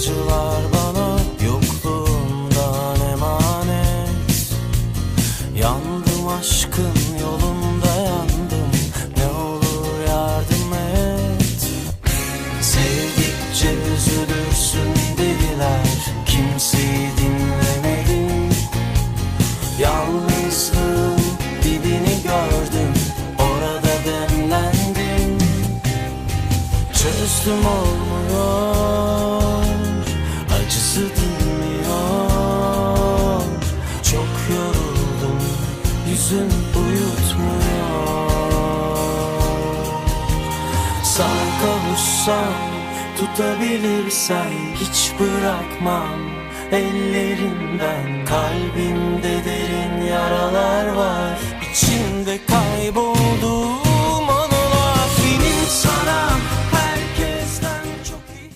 acılar bana yokluğundan emanet. Yandım aşkın yolunda yandım ne olur yardım et. Sevdikçe üzülürsün dediler kimseyi dinlemedim Yalnızlığın dibini gördüm orada demlendim Çözdüm olmuyor Yüzün uyutmuyor. Sana kavuşsam Tutabilirsem Hiç bırakmam Ellerinden Kalbimde. de